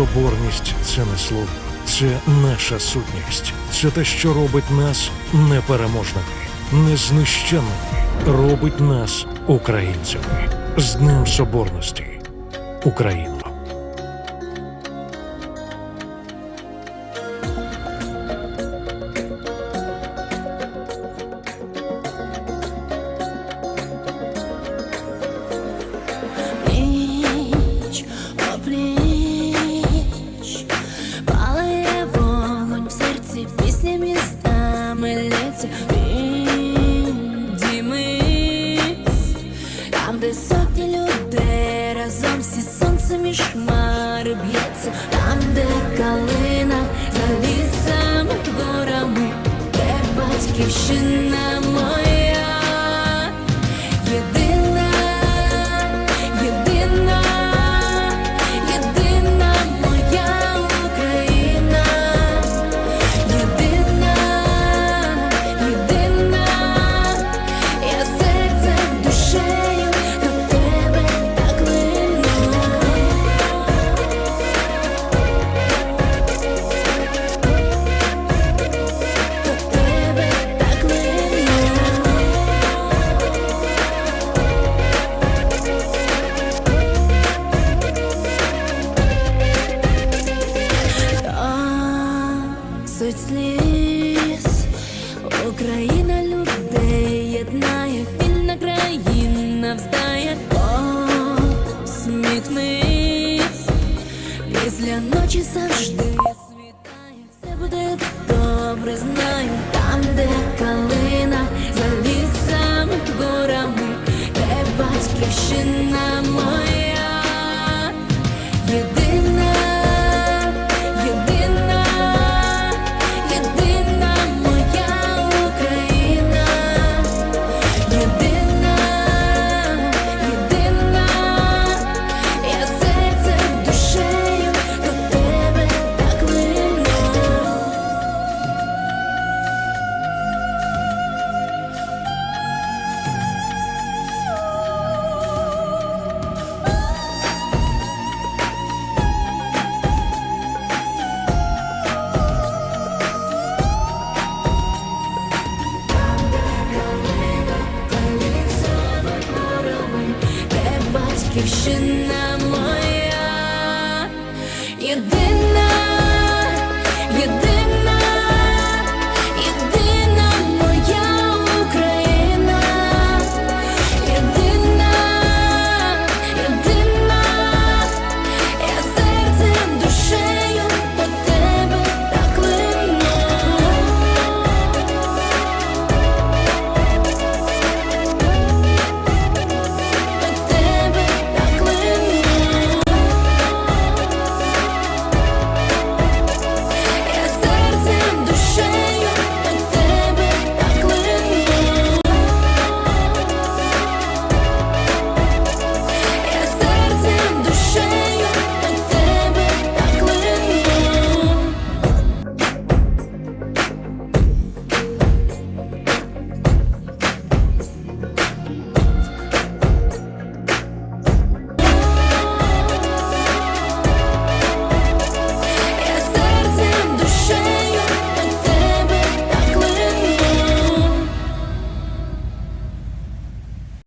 Соборність це не слово, це наша сутність. Це те, що робить нас непереможними, незнищенними, робить нас українцями. З Днем Соборності, Україно! Там, де калина за лісами, горами, де батьківщина моя. Суть сліз. Україна людей єднає, вільна країна вздає, посміхнись. Після ночі завжди світає, все буде добре, знаю, там, де калина, батьківщина моя, єдина,